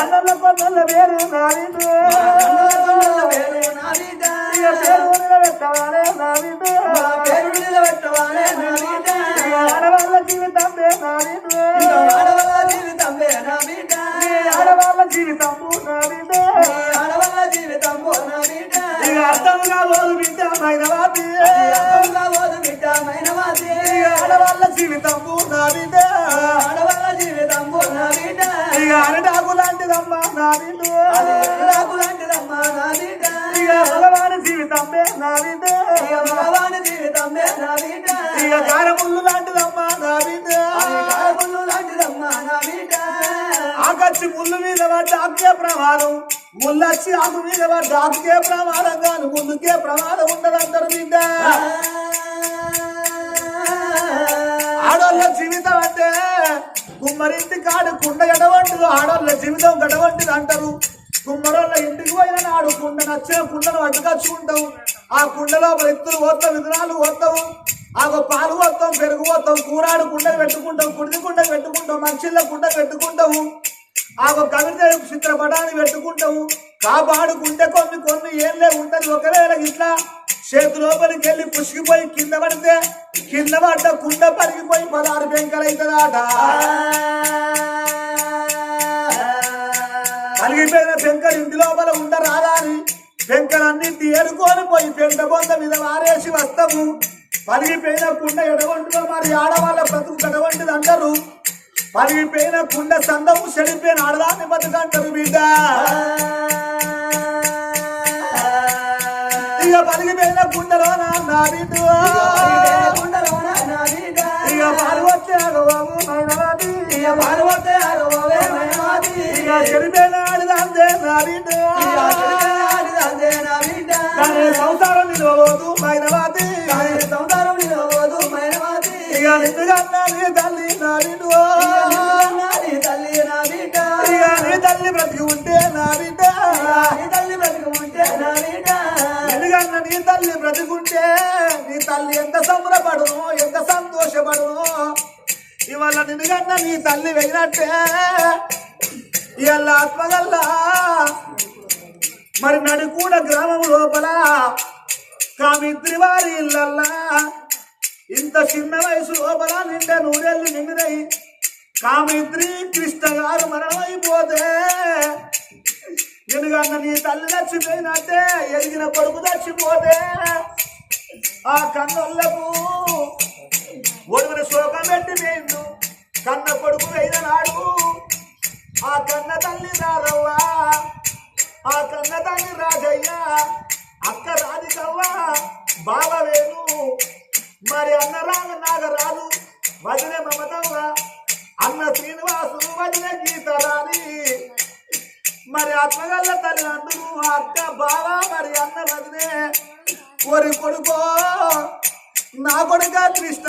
దాని మచ్చల్ల మాయవోదు మైనవాది ఇక లోకులు పరగాకులమ్మ నా బిడ్డు పంచమేరణాల ఆడవాళ్ళ జీవితం నా బిడ్డ బిడ్డ బిడ్డ మైనవాది ఆడవాళ్ళ లాంటిదమ్మా నా బిడ్డ ఇక మగవాడి జీవితమే నా బిడ్డ ఇక కారముళ్ళు లాంటిదమ్మా నా బిడ్డ ఆకచ్చి ముళ్ళు మీద పడ్డ ఆకే ప్రమాదం. ముళ్ళొచ్చి ఆకు మీద పడ్డ ఆకుకే ప్రమాదం కాదు ముందుకే ప్రమాదం ఉండదంటారు బిడ్డ ఆడోళ్ళ జీవితం అంటే గుమ్మరింటి కాడు కుండ గడవంటిది ఆడోళ్ళ జీవితం గడవంటిది అంటారు. కుమ్మరోళ్ళ ఇంటికి పోయిన నాడు కుండ నచ్చిన కుండను అడ్డుకచ్చుకుంటావు. ఆ కుండలో ఎత్తులు పోతాం విధానాలు పోతావు. ఆ పాలు పోతాం పెరుగు పోతాం కూరాడు కుండకు పెట్టుకుంటావు కుడిది కుండకు పెట్టుకుంటావు మంచిళ్ళ కుండ పెట్టుకుంటావు. ఆ కవిత చిత్రపటాన్ని పెట్టుకుంటావు. గుండె కొన్ని కొన్ని ఏళ్ళే ఉంటది ఒకవేళ ఇట్లా చేతి లోపలికి వెళ్ళి పుసిగిపోయి కింద పడితే కింద పడ్డ కుండ పరిగిపోయి పదహారు పెంకలైతుందాట కలిగిపోయిన బెంకలు ఇంటి లోపల ఉండరాదా అని పెంకలన్నింటి ఏరుకొని పోయి పెంట బొంద మీద వారేసి వస్తాము. పలిగిపోయిన కుండ ఎడవంటిలో మరి ఆడవాళ్ళ బ్రతుకు ఎడవంటిది అంటారు పలిగిపోయిన కుండ సందము చెడిపోయిన ఆడదాన్ని బతుకంటారు బిడ్డ. ఇక పలిగిపోయిన కుండలో నా బిడ్డ ఇక పార్వతి బాబు మైనవాది ఇక చెడిపోయిన ఆడదాందే నా బిడ్డ. దాని సంసారం నిలవదు మైనవాది. ఇక నిన్నుగన్నా నీ తల్లి నా బిడ్డ. ఇక నీ తల్లి బ్రతికి ఉంటే నా బిడ్డ. ఇవాళ నీ తల్లి వెళ్ళినట్టే ఇవాళ ఆత్మగల్లా మరి నడుకూడ గ్రామం లోపల కామిత్రి వారి ఇళ్ళల్లా. ఇంత చిన్న వయసు లోపల నిండా నూరెళ్ళు నిండినై కామిత్రి కృష్ణ గారు మరణమైపోతే ఎందుకన్న నీ తల్లి చచ్చిపోయినట్టే ఎదిగిన కొడుకు చచ్చిపోతే ఆ కన్నులకు ఒడుగుని శోకం పెట్టి నేను కన్న కొడుకు అయిన నాడు ఆ కన్న తల్లి రాదవ్వ ఆ కన్న తల్లి రాజయ్య అక్క రాధికవ్వ బావ వేణు మరి అన్న రాగ నాగరాజు వదిలే మమతవ్వ అన్న శ్రీనివాసు వదిలే గీతరాని మరి అత్తగల్ల తల్లిదండ్రులు అక్క బావ మరి అన్న వదిలే. ఒరి కొడుకో నా కొడుక కృష్ణ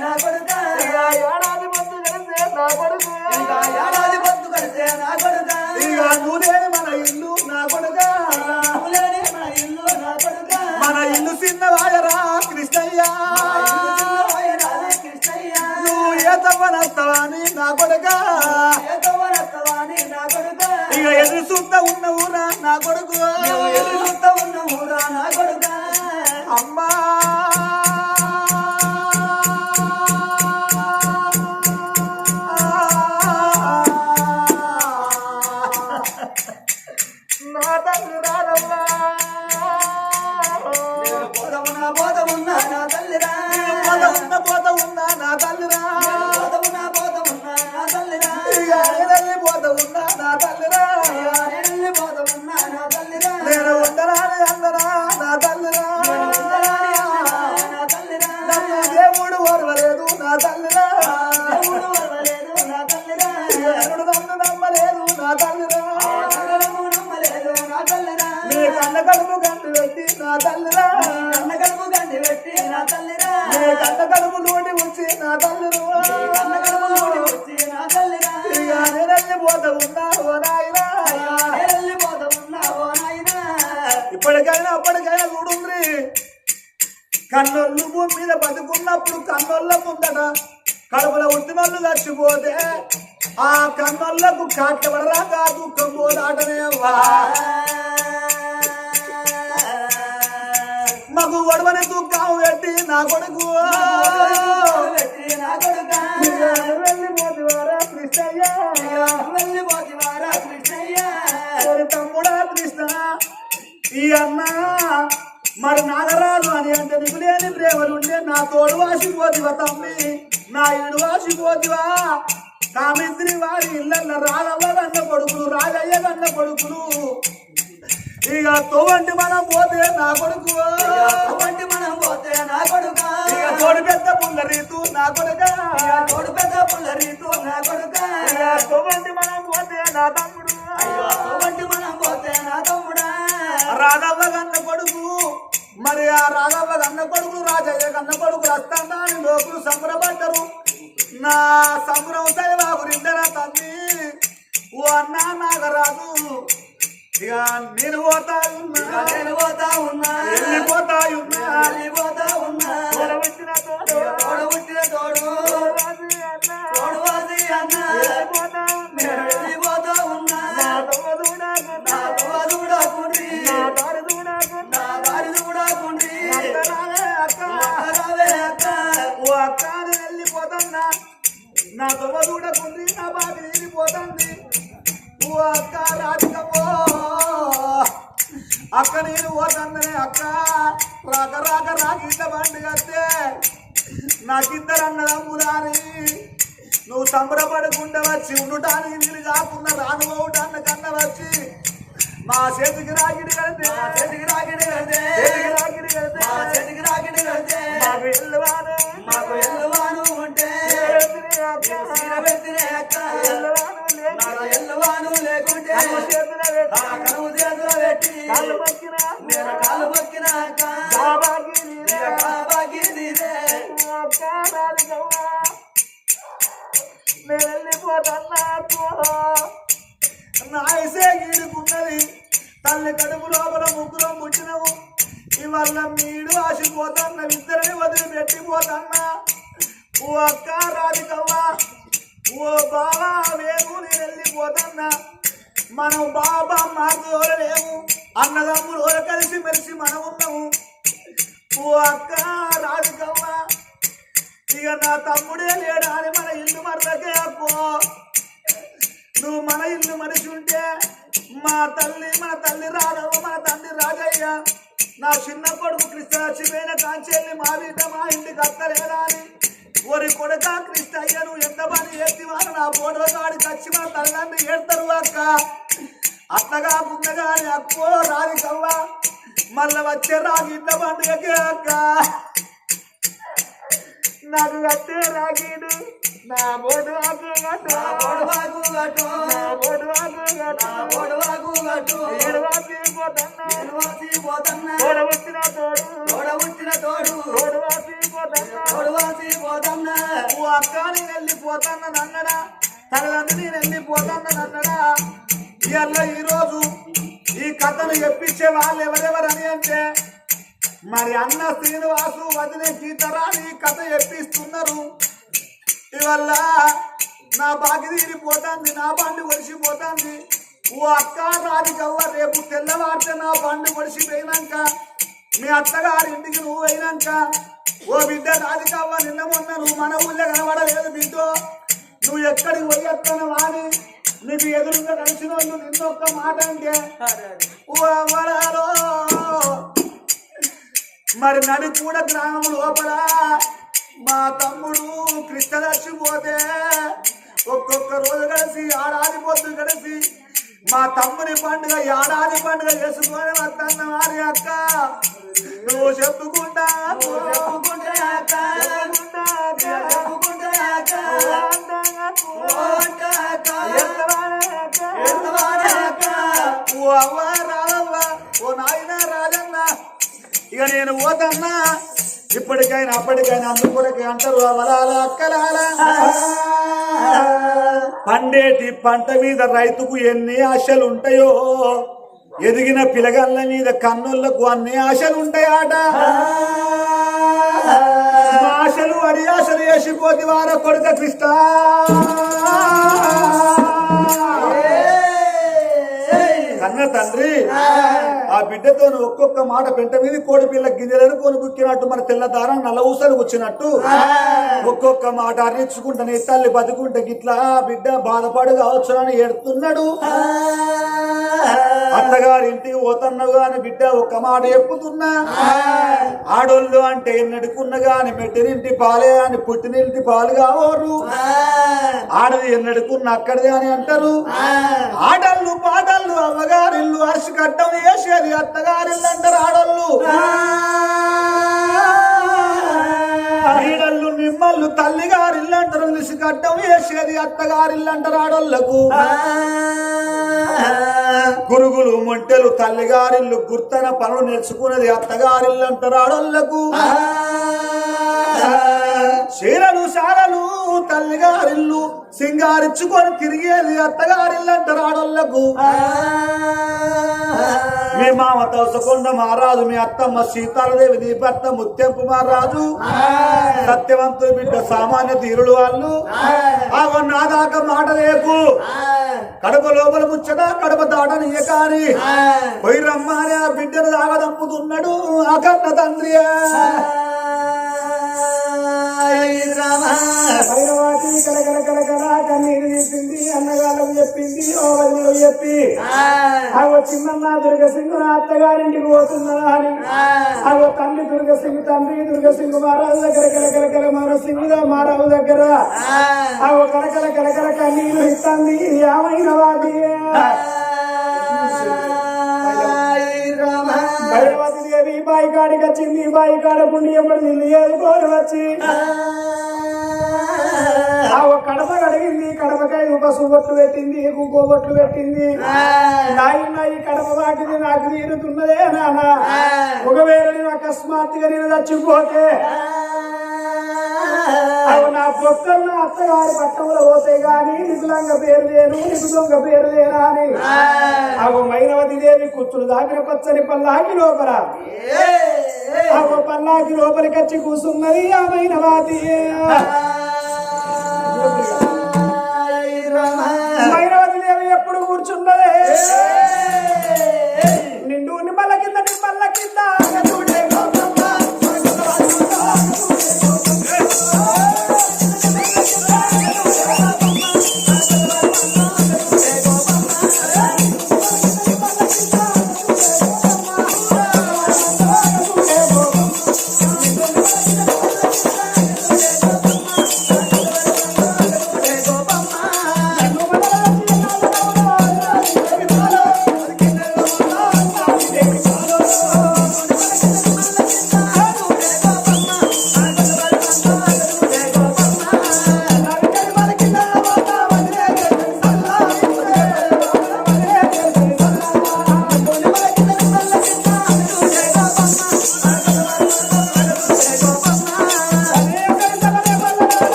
నా కొడుకా? ఏడాది బతు కలిసే నా కొడుకు? ఇక నువ్వులేని మన ఇల్లు నా కొడుక? మన ఇల్లు చిన్న వాయరా కృష్ణయ్య. నువ్వు ఏ తవ్వనస్తావని నా కొడుక? ఇక ఎదురు చూస్తా ఉన్నవురా నా కొడుకు? అమ్మా కన్నోళ్ళకు కాట్లబడరాక కాదు పోదాటనే వా మగు ఒడవని దుఃఖం పెట్టి నా కొడుకు. పెట్టి కృష్ణయ్య వెళ్ళిపోతివారా కృష్ణయ్య. తమ్ముడా కృష్ణ ఈ అన్న మరి నాగరాజు అని అంటే నీకు లేని ప్రేమలుండే నా తోడు వాసిపోతివా తమ్మి నా ఇడు వాసిపోతివా? కామిత్రి వారి ఇళ్ళ రాగవ్వ కన్న కొడుకులు రాజయ్య కన్న కొడుకులు ఇక తోవంటి మనం పోతే నా కొడుకు అటువంటి మనం పోతే నా కొడుకా. ఇక తోడు పెద్ద పుల్లరీతు నా కొడుక తోడు పెద్ద పుల్లరీతో నా కొడుకా. తోవంటి మనం పోతే నా తమ్ముడు అటువంటి మనం పోతే నా తమ్ముడా. రాఘవ కన్న కొడుకు మరి ఆ రాఘవ కన్న కొడుకు రాజయ్య కన్న కొడుకు రస్తాన్ని లోకులు సంబరపడ్డరు నా సంబరం సైవాగురిందరా తల్లి ఓ అన్నా నాగరాజు ఇక నేను పోతా ఉన్నా నేను పోతా ఉన్నా. వెళ్ళిపోతా ఉన్నా వెళ్ళిపోతా ఉన్నా. తోడు ఇక తోడు పుట్టిన తోడు. తోడవాసి అన్నా. తోడు రాక రాక ఇంత బండి కడితే నాకిద్దరు అన్నదమ్ములాని నువ్వు సంబరపడకుండా వచ్చి ఉండటానికి వీలు కాకుండా రాను పోవటాన్ని కన్నా వచ్చి మా చేతికి రాగిడి కడితే మా చేతికి రాగిడి కడితే. రాగిడి కడితే మా చేతికి రాగిడి కడితే. మాకు వెళ్ళవానే మాకు ఎల్లువాను ఉంటే ఎల్లువాను లేకుంటే చేతులు పెట్టి అత్తగా గుండగాని అక్కో రాధికవ్వ మళ్ళా వచ్చే రాగి ఇంత పండుగకే అక్క నాకు కట్టే రాగీడు నా బోటు ఆకు నా పొడవాకు గట్టు. నా బోటు ఆకు నా గట్టు. ఏడవాసి పోతన్నా నేను వాసి పోతన్నా. తోడ వచ్చిన తోడు తోడ పుట్టిన తోడు. తోడు వాసి పోతన్నా తోడు వాసి పోతన్నా. ఓ అక్క నేను వెళ్ళిపోతాన్న నన్నడా తల్లిదండ్రి నేను వెళ్ళిపోతాన్న నన్నడా ఇవాళ ఈరోజు ఈ కథను ఎప్పించే వాళ్ళు ఎవరెవరని అంటే మరి అన్న శ్రీనివాసు వదిన గీతరాని ఈ కథ ఎప్పిస్తున్నారు. ఇవల్ల నా బాగి తీరిపోతుంది నా బండి ఒడిసిపోతుంది ఓ అక్క రాధికవ్వ రేపు తెల్లవారితే నా బండి ఒడిసిపోయినాక మీ అత్తగారి ఇంటికి నువ్వు అయినాక ఓ బిడ్డ రాధికవ్వ నిన్న మొన్న నువ్వు మన ఊళ్ళో కనబడలేదు బిడ్డో. నువ్వు ఎక్కడికి పోయేస్తాను వాని? నీకు ఎదురుగా కలిసిన వాళ్ళు నిన్నొక్క మాట అంటే మరి నడి కూడా గ్రామం లోపల మా తమ్ముడు కృష్ణ చచ్చిపోతే ఒక్కొక్క రోజు కలిసి ఏడాది పొద్దు కలిసి మా తమ్ముని పండుగ ఏడాది పండుగ చేసుకొని వద్దన్న వారి అక్క. నువ్వు చెప్పుకుంటా చెప్పుకుంటే. చెప్పుకుంటా. చెప్పుకుంటే ఓ అవ్వ ఓ నాయన రాజన్న. ఇక నేను పోతన్నా. ఇప్పటికైనా అప్పటికైనా అందుకొరకే అంటారు అవలాల అక్కలాల. పండేటి పంట మీద రైతుకు ఎన్ని ఆశలు ఉంటాయో ఎదిగిన పిలగల్ల మీద కన్నులకు అన్ని ఆశలు ఉంటాయాట ఆశలు అడి ఆశలు వేసిపోతే వార కొడుక కృష్ణ. కన్న తండ్రి. ఆ బిడ్డతో ఒక్కొక్క మాట పెంట మీద కోడి పిల్ల గింజలను కొనుక్కినట్టు మన తెల్లదారం నల్లవూసలు నల్ల వచ్చినట్టు ఒక్కొక్క మాట అర్రించుకుంటా నీ తల్లి బతుకుంటే గిట్లా బిడ్డ బాధపడు కావచ్చు అని ఎడుతున్నాడు అత్తగారి ఇంటికి పోతున్నావు గాని బిడ్డ ఒక్క మాట చెప్పుతున్నా. ఆడోళ్ళు అంటే ఎన్నడుకున్న గాని మెట్టినింటి పాలే అని పుట్టినింటి పాలు కావరు. ఆడది ఎన్నడుకున్న అక్కడిది అని అంటారు. ఆటళ్ళు పాటళ్ళు అమ్మగారిల్లు అరిసి కట్టం వేసేది. అత్తగారిల్లు అంటారు ఆడోళ్ళు నీడళ్ళు మిమ్మల్ని తల్లిగారిల్లు అంటారు నిలిసి కట్టం వేసేది అత్తగారిల్లు అంటారు గురుగులు మొంటెలు తల్లిగారిల్లు గుర్తన పనులు నేర్చుకున్నది అత్తగారిల్లంటారు అంటారు చీరలు సారలు తల్లిగారిల్లు సింగారిచ్చుకొని తిరిగేది అత్తగారిల్లు అంటారు ఆడోళ్ళకు. మీ మామ తోసకొండ మహారాజు మీ అత్తమ్మ సీతాలదేవి నీ భర్త ముత్యంపు మహారాజు. సత్యవంతుడు బిడ్డ సామాన్య తీరులు వాళ్ళు. ఆగో నా దాకా మాట రేపు కడప లోపల ముచ్చట కడప దాటనీయ కాని. పోయి రమ్మని ఆ బిడ్డను దాగదంపుతున్నాడు ఆ కన్న భైరవాతి కలకల కలకల కన్నీరు చెప్పింది అన్నగాళ్ళకు చెప్పింది ఓ వదినకు చెప్పి అగో చిన్నమ్మ దుర్గసింగు నా అత్తగారింటికి పోతున్నా అని. అగో తల్లి దుర్గసింగు తండ్రి దుర్గసింగు మహారాజు దగ్గర కలకల మహారాజు దగ్గర. అగో కలకల కలకల కన్నీరు ఇస్తుంది ఏమైన దేవి బాయి కాడికి వచ్చింది బాయి కాడ పుండి ఎప్పుడు నిన్ను ఏదుకోని వచ్చి? కడప కడిగింది కడపకాయ పసుపు బొట్లు పెట్టింది బొట్లు పెట్టింది. నాయన ఈ కడప వాటిది నాకు తీరుతున్నదే నాన్న. ఒకవేళ నేను అకస్మాత్తుగా నేను చచ్చిపోతే నా పొక్కలు నా అత్తగారి పట్టంలో పోతాయి గాని నిపులంగా పేరు లేను నిపులంగ పేరు లేనా అని. అవి మైనవతి దేవి కూర్చుని దాకిన పచ్చని పల్లాకి లోపల. అవి పల్లాకి లోపలికి వచ్చి కూర్చున్నది ఆ మైనవాతి. మైనవతి దేవి ఎప్పుడు కూర్చున్నదే? నిండు నిమ్మల కింద నిమ్మల కింద.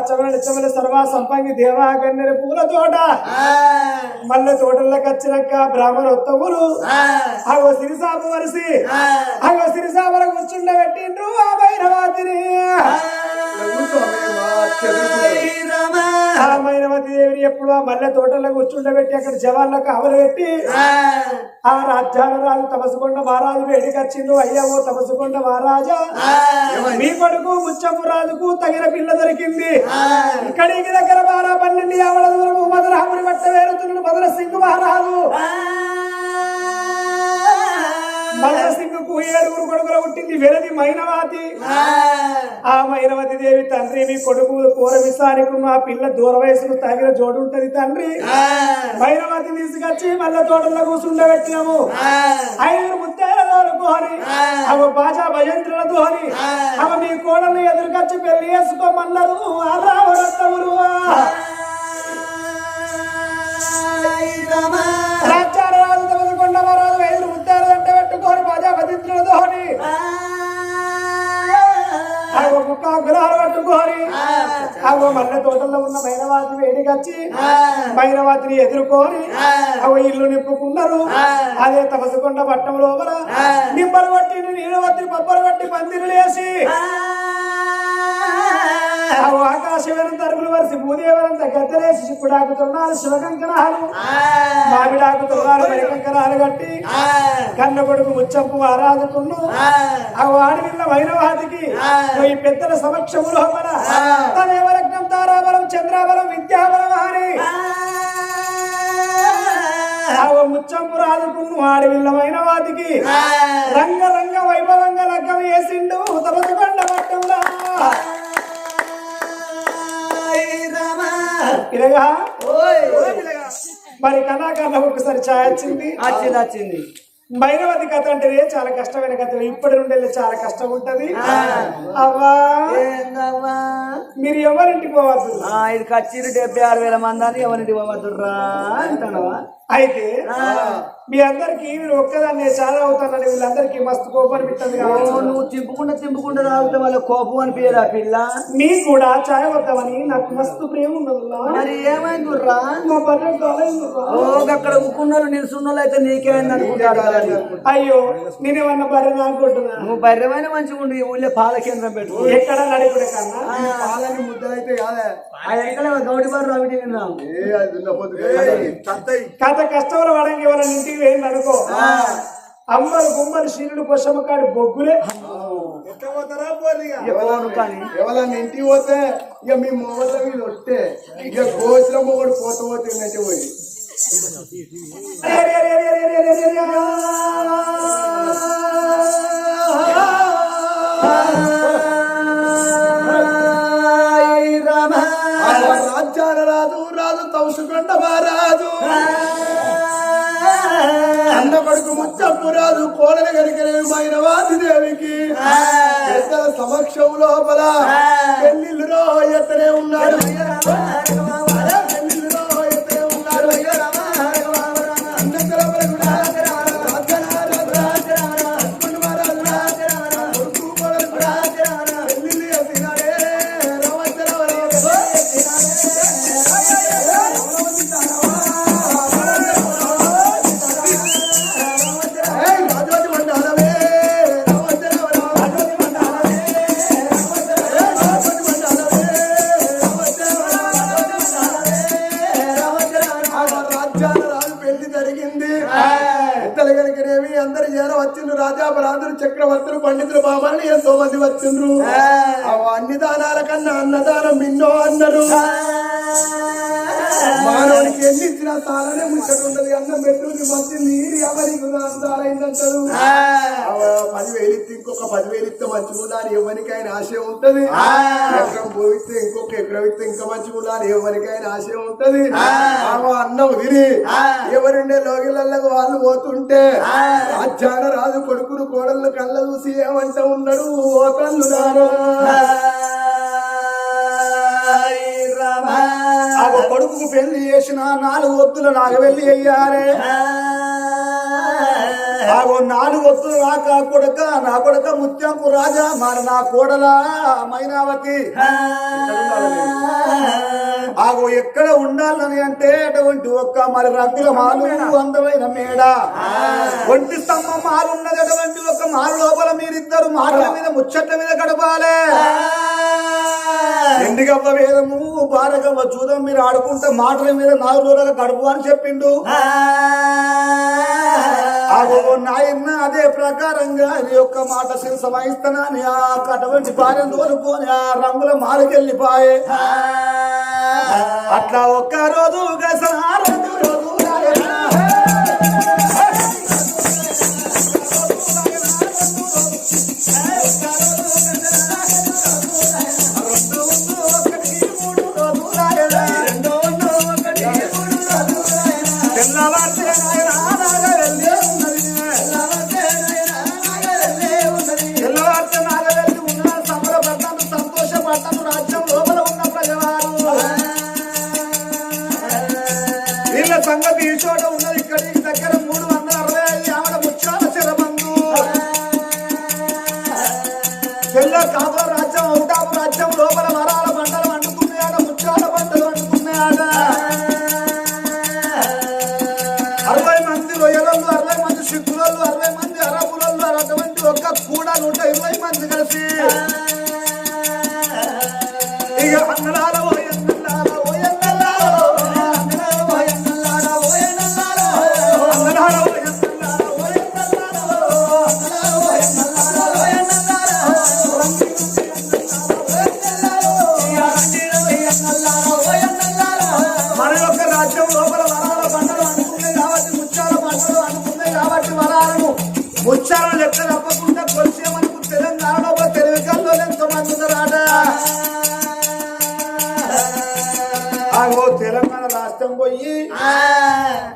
వచ్చినాక అచ్చమల నిచ్చమల సర్వా సంపంగి దేవా గన్నెర పూల తోట. మల్లె తోటల్లోకి వచ్చినాక బ్రాహ్మణ ఉత్తములు అగో సిరిసాపు వరిసి. అగో కూర్చుండ పెట్టిండ్రు ఆ భైరవాతిని. మైనవతి దేవిని ఎప్పుడు ఆ మల్లె తోటలో కూర్చుండబెట్టి అక్కడ జవాన్లకు కావలు పెట్టి ఆ. రాజ్యాల రాజు తపసుకొండ మహారాజు వేడికి వచ్చిండు? అయ్యావో తపసుకొండ మహారాజా. మీ కొడుకు ముచ్చపు రాజుకు తగిన పిల్ల దొరికింది. ఇక్కడికి దగ్గర బారా పన్నెండు యావల దూరము మధురాముడి పట్ట వేరుతున్నాడు మధుర సింగ్ మహారాజు. మధుర ఏడుగురు కొడుకులు పుట్టింది వెలది మైనవాతి. ఆ. మైనవతి దేవి తండ్రి మీ కొడుకు కూరమిసానికి మా పిల్ల దూర వయసుకు తగిన జోడు ఉంటది తండ్రి. మైనవతి తీసుకొచ్చి మళ్ళా తోటలో కూర్చుండబెట్టినాము ఐదుగురు ముత్తేల దోరుకోని అవ బాజా భజంత్రుల దోని అవ మీ కోడల్ని ఎదురుకొచ్చి పెళ్ళి చేసుకోమన్నారు ఆ రావరత్తములు రాజ్యాల ముక్క గులాలు పట్టుకొని అగో మల్లె తోటలో ఉన్న మైనవాతి వేడికొచ్చి మైనవాతిని ఎదుర్కొని అగో ఇల్లు నింపుకున్నారు అదే తపసుకొండ పట్టం లోపల నింపలు కొట్టి నీళ్ళవత్తి పప్పలు కొట్టి పందిరులు వేసి ఆకాశవేరం తరుగులు వరిసి భూదేవరంత గద్దెలేసి చిక్కుడాకు తొన్నాలు శివకంకణాలు. మామిడాకు తొన్నాలు మరికంకణాలు కట్టి కన్న కొడుకు ముచ్చంపు ఆరాధకును ఆ. వాడి విన్న వైనవాదికి ఈ పెద్దల సమక్షము లోపల తనేవరజ్ఞం తారాబలం చంద్రాబలం విద్యాబలం అని. ఆ. ముచ్చంపు రాజుకును వాడి విన్న వైనవాదికి రంగ రంగ వైభవంగా లగ్గం వేసిండు. తమసుకొండ పట్టంలా. ఇలాగా మరి కళాకారులకు ఒకసారి ఛాయ్ వచ్చింది? వచ్చింది వచ్చింది. మైనవతి కథ అంటేనే చాలా కష్టమైన కథ. ఇప్పటి నుండి చాలా కష్టం ఉంటది. అవ్వా? మీరు ఎవరింటికి పోవద్దు? ఇది కచ్చిరి డెబ్బై ఆరు వేల మంది అని ఎవరింటి పోవద్దురా అంటానవా అయితే మీ అందరికి మీరు ఒక్కదాన్ని చాలా అవుతానని వీళ్ళందరికీ మస్తు కోపం అనిపిస్తుంది. నువ్వు తింపుకుండా తింపుకుండా తాగితే వాళ్ళ కోపం అనిపించదా పిల్ల? మీకు కూడా ఛాయ్ వద్దామని నాకు మస్తు ప్రేమ ఉన్నదిలా మరి మా బర్రె కాలేదురా. ఓ అక్కడ ఉక్కున్నోళ్ళు నిల్చున్నోళ్ళు అయితే నీకేమైంది అనుకుంటారు. అయ్యో నేనేమన్నా బర్రె అనుకుంటున్నా నువ్వు బర్రెమైన మంచిగా ఉండి ఊళ్ళో పాల కేంద్రం పెట్టు ఎక్కడ నడిపుడే కన్నా? పాలని ముద్దలైతే కాదే ఆ వెనకాల గౌడి బారు రవిటి విన్నాం కథ కష్టంలో పడంగా వాళ్ళ ఇంటికి వేయండి అనుకో? అమ్మలు గుమ్మలు శీలుడు పొషమ్మ కాడి బొగ్గులే. ఎవరన్నా ఇంటికి పోతే ఇక మీ మొగల మీద వస్తే ఇక గోచుల మొగడు పోత పోతే ఉన్నట్టు పోయి. రాజ్యాల రాజు రాజు. తౌసుకొండ మహారాజు అన్న కొడుకు ముచ్చప్పు రాజు కోడలు కరికరేమైన వాదిదేవికి పెద్దల సమక్షం లోపల పెళ్ళిళ్ళులో ఎత్తనే ఉన్నాడు పండితులు బాబాలు ఎంతో మంది వచ్చిండ్రు. అన్ని దానాల కన్నా అన్నదానం మిన్నో అన్నారు. మానవునికి ఎన్ని ఇచ్చినా తాళనే ముచ్చట ఉండదు. అన్నం పెట్టుకుని మంచి నీరు ఎవరికి అందాలైందంటారు పదివేలు ఇస్తే ఇంకొక పదివేలు ఇస్తే మంచిగా ఉండాలి. ఎవరికైనా ఆశయం ఉంటది. ఎకరం పోయిస్తే ఇంకొక ఎకరం ఇస్తే ఇంకా మంచిగా ఉండాలి. ఎవరికైనా ఆశయం ఉంటది. అన్నం తిని ఎవరుండే లోగిళ్ళకు వాళ్ళు పోతుంటే రాజ్యాన రాజు కొడుకులు కోడళ్ళు కళ్ళ చూసి ఏమంట ఉన్నాడు? ఓ కళ్ళు కొడుకు పెళ్ళి చేసిన నాలుగు ఒత్తులు నాకు అయ్యారే. ఆగో నాలుగు ఒత్తులు రాక కొడక నా కొడక ముత్యంపు రాజా మరి నా కోడలా మైనావతి. ఆగో ఎక్కడ ఉండాలని అంటే అటువంటి ఒక్క మరి రంగుల మాలు అందమైన మేడ. ఒంటి స్తంభం మారున్నది అటువంటి ఒక మారు లోపల మీరిద్దరు మాటల మీద ముచ్చట్ల మీద గడపాలే. ఎండిగవ్వ వేదము బారగవ్వ చూద్దాం మీరు ఆడుకుంటే మాటల మీద నాలుగు రోజులుగా గడుపు అని చెప్పిండు. నాయన్న అదే ప్రకారంగా నీ యొక్క మాట శిరస వహిస్తానని ఆ కటువంటి భార్యను తోలుకొని ఆ రంగుల మాలకెళ్ళిపాయే. అట్లా ఒక్క రోజు రోజు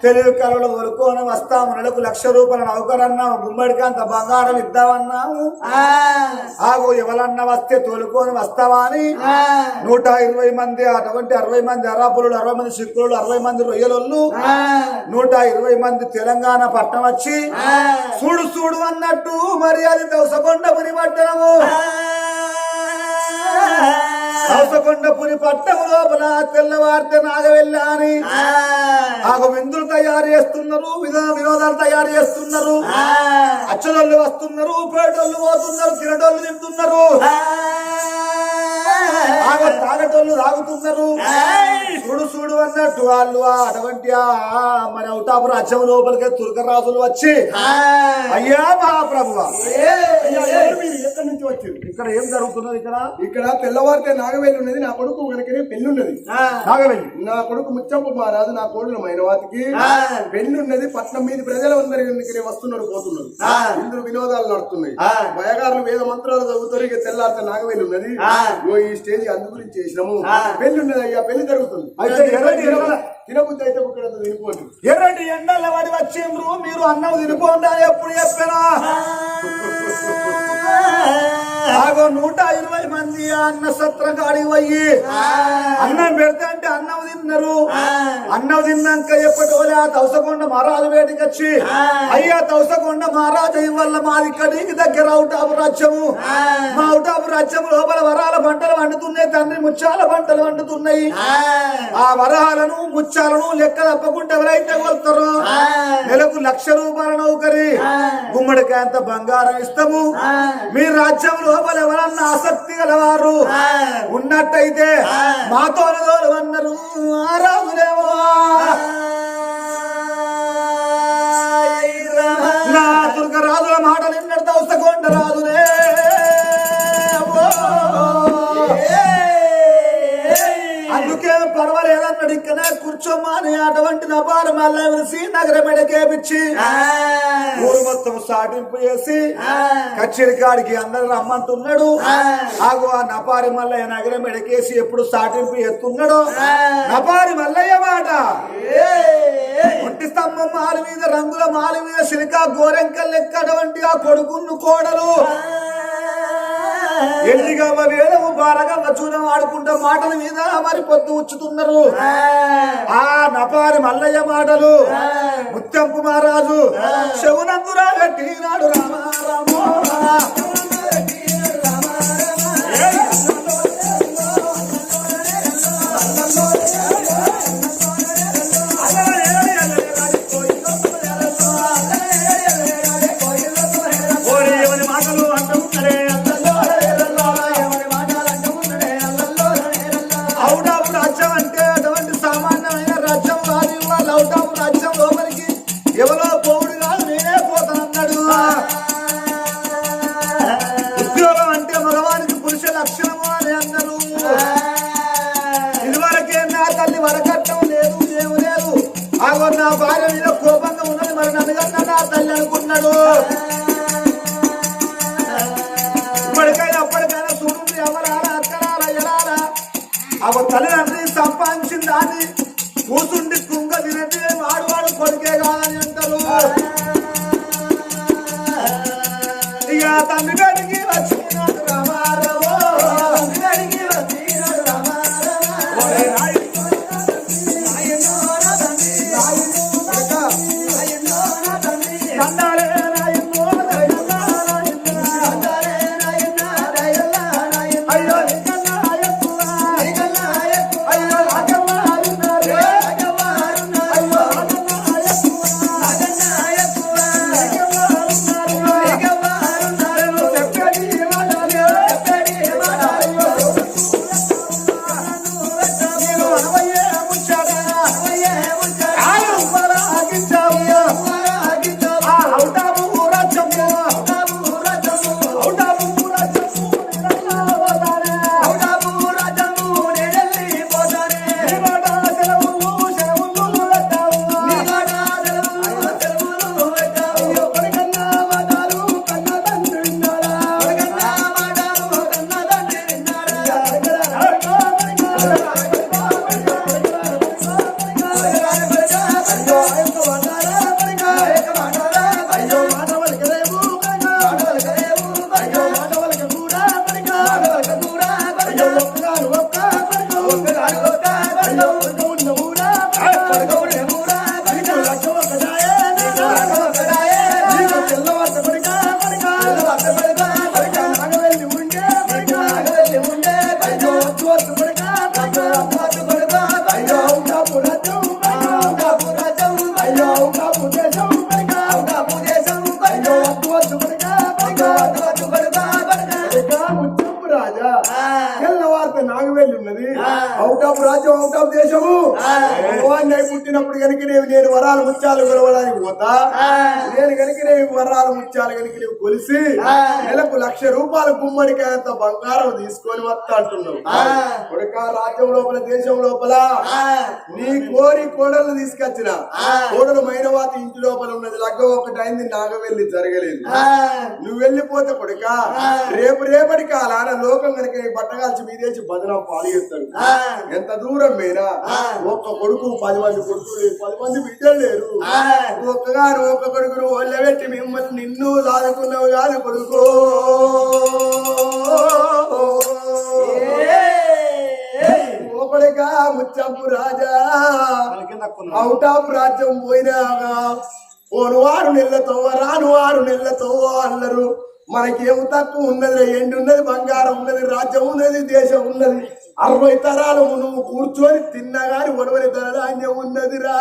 తెలుగు కళలు కొనుక్కొని వస్తాము. నెలకు లక్ష రూపాయల నౌకరన్నాము గుమ్మడికి అంత బంగారం ఇద్దామన్నాము. ఆగో ఎవరన్నా వస్తే తోలుకొని వస్తావా అని. నూట ఇరవై మంది అటువంటి అరవై మంది అరాపులు అరవై మంది సిక్కులు అరవై మంది రొయ్యలు నూట ఇరవై మంది తెలంగాణ పట్టణం వచ్చి చూడు చూడు అన్నట్టు మరి అది దవసకొండపురి పట్టణము. దవసకొండపురి పట్టణం లోపల తెల్లవారితే నాగవెళ్ళాని ఆగ విందులు తయారు చేస్తున్నారు వినోదాలు తయారు చేస్తున్నారు. అచ్చడోళ్ళు వస్తున్నారు పేటోళ్ళు పోతున్నారు తినటోళ్ళు తింటున్నారు. తాగటోళ్ళు తాగుతున్నారు. చూడు చూడు అన్నట్టు వాళ్ళు అటువంటి మన అవుతాపు రాజ్యం లోపలికి తుర్కరాజులు వచ్చి అయ్యా మహాప్రభు ఎక్కడి నుంచి వచ్చింది ఇక్కడ ఏం జరుగుతున్నది ఇక్కడ? ఇక్కడ తెల్లవారితే నాగవేలి ఉన్నది నా కొడుకు వెనకనే పెళ్ళి ఉన్నది. నాగవెల్లి నా కొడుకు ముచ్చంపు మహారాజు నా కోడలు మైనవాతికి. పెళ్ళి ఉన్నది పట్నం మీద ప్రజలందరూ ఎందుకనే వస్తున్నారు పోతున్నారు ఇందులో వినోదాలు నడుస్తున్నాయి. భయగారులు వేద మంత్రాలు చదువుతారు ఇక తెల్లారితే నాగవేలి ఉన్నది. ఈ స్టేజ్ అందు గురించి చేసినాము పెళ్ళి ఉన్నది అయ్యా పెళ్ళి జరుగుతుంది. అయితే ఎర్రటి ఎర్రల- తినబుద్ధి అయితే ఇక్కడ తినిపోండి. ఎర్రటి ఎండల వాడి వచ్చిండ్రు మీరు అన్నం తినిపోండి అని ఎప్పుడు చెప్పినా. ఆగో నూట ఇరవై మంది అన్న సత్రం కాడికి పోయి అన్నం పెడితే తిన్నారు అన్నం తిన్నాక ఎప్పటి వాళ్ళ ఆ తవసకొండ మహారాజు వేటికి వచ్చి అయ్యా తవసకొండ మహారాజు వల్ల మాది ఇక్కడికి దగ్గర అవుటాపు రాజ్యము. మా అవుటాపు రాజ్యం లోపల వరాల పంటలు వండుతున్నాయి తండ్రి ముత్యాల పంటలు వండుతున్నాయి ఆ. వరహాలను ముత్యాలను లెక్క తప్పకుండా ఎవరైతే కొలుతారో నెలకు లక్ష రూపాయల నౌకరి గుమ్మడికాయ అంత బంగారం ఇస్తాము. మీ రాజ్యం లోపల ఎవరన్నా ఆసక్తి గలవారు ఉన్నట్టయితే మాతో అన్నారు. రాజులేమో నా దుర్గ రాజుల మాటలు ఎన్నడూ దవసకొండ రాజులే. అందుకే పర్వాలేదన్నాడు ఇక్కడ కూర్చోమ్మా అని అటువంటి నపారు మళ్ళీ శ్రీనగరం ఎడకేపించి ఊరు మొత్తం సాటింపు చేసి కచేరి కాడికి అందరు రమ్మంటున్నాడు. ఆగు ఆ నపారి మల్లయ్య నగరం ఎడకేసి ఎప్పుడు సాటింపు ఎత్తున్నాడు నపారి మల్లయ్య మాట. ఒంటి స్తంభం మాల మీద రంగుల మాల మీద సిలికా గోరెంకల్ లెక్క అటువంటి ఆ కొడుకును కోడలు. ఎల్లిగవ్వ వేదము బారగవ్వ చూడం ఆడుకుంటా మాటల మీద మరి పొద్దు ఉచ్చుతున్నారు. ఆ. నపారి మల్లయ్య మాటలు. ముత్యంపు మహారాజు. శవునందురా గట్టినాడు రామ రామ తండ్రి. కనుక నువ్వు కొలిసి నెలకు లక్ష రూపాయల గుమ్మడికాయంత బంగారం తీసుకొని వస్తా అంటున్నావు. కొడుక రాజ్యం లోపల దేశం లోపల నీ కోరి కోడలు తీసుకొచ్చిన. కోడలు మైనవాతి ఇంటి లోపల ఉన్నది. లగ్గ ఒకటి అయింది నాగవెల్లి జరగలేదు. నువ్వు వెళ్ళిపోతే కొడుక రేపు రేపటి కాలాన లోకం కనుక బట్టగాల్చి మీదేసి బదనం పాలు చేస్తాడు. ఎంత దూరం మీరా? ఒక్క కొడుకు పది మంది కొడుకులు పది మంది బిడ్డలు లేరు. ఒక్కగాను ఒక్క కొడుకును ఒళ్ళబెట్టి మిమ్మల్ని నిన్ను సాదుకున్నావు కాదు కొడుకు. ముచ్చంపు రాజా. అవుట్ ఆఫ్ రాజ్యం పోయినాగా. పోను ఆరు నెలలతో రాను ఆరు నెలలతో అల్లరు. మనకేం తక్కువ ఉన్నది ఎండి ఉన్నది బంగారం ఉన్నది రాజ్యం ఉన్నది దేశం ఉన్నది. అరవై తరాలు నువ్వు కూర్చొని తిన్నా గాని ఒడవని ధనధాన్యం ఉన్నది రా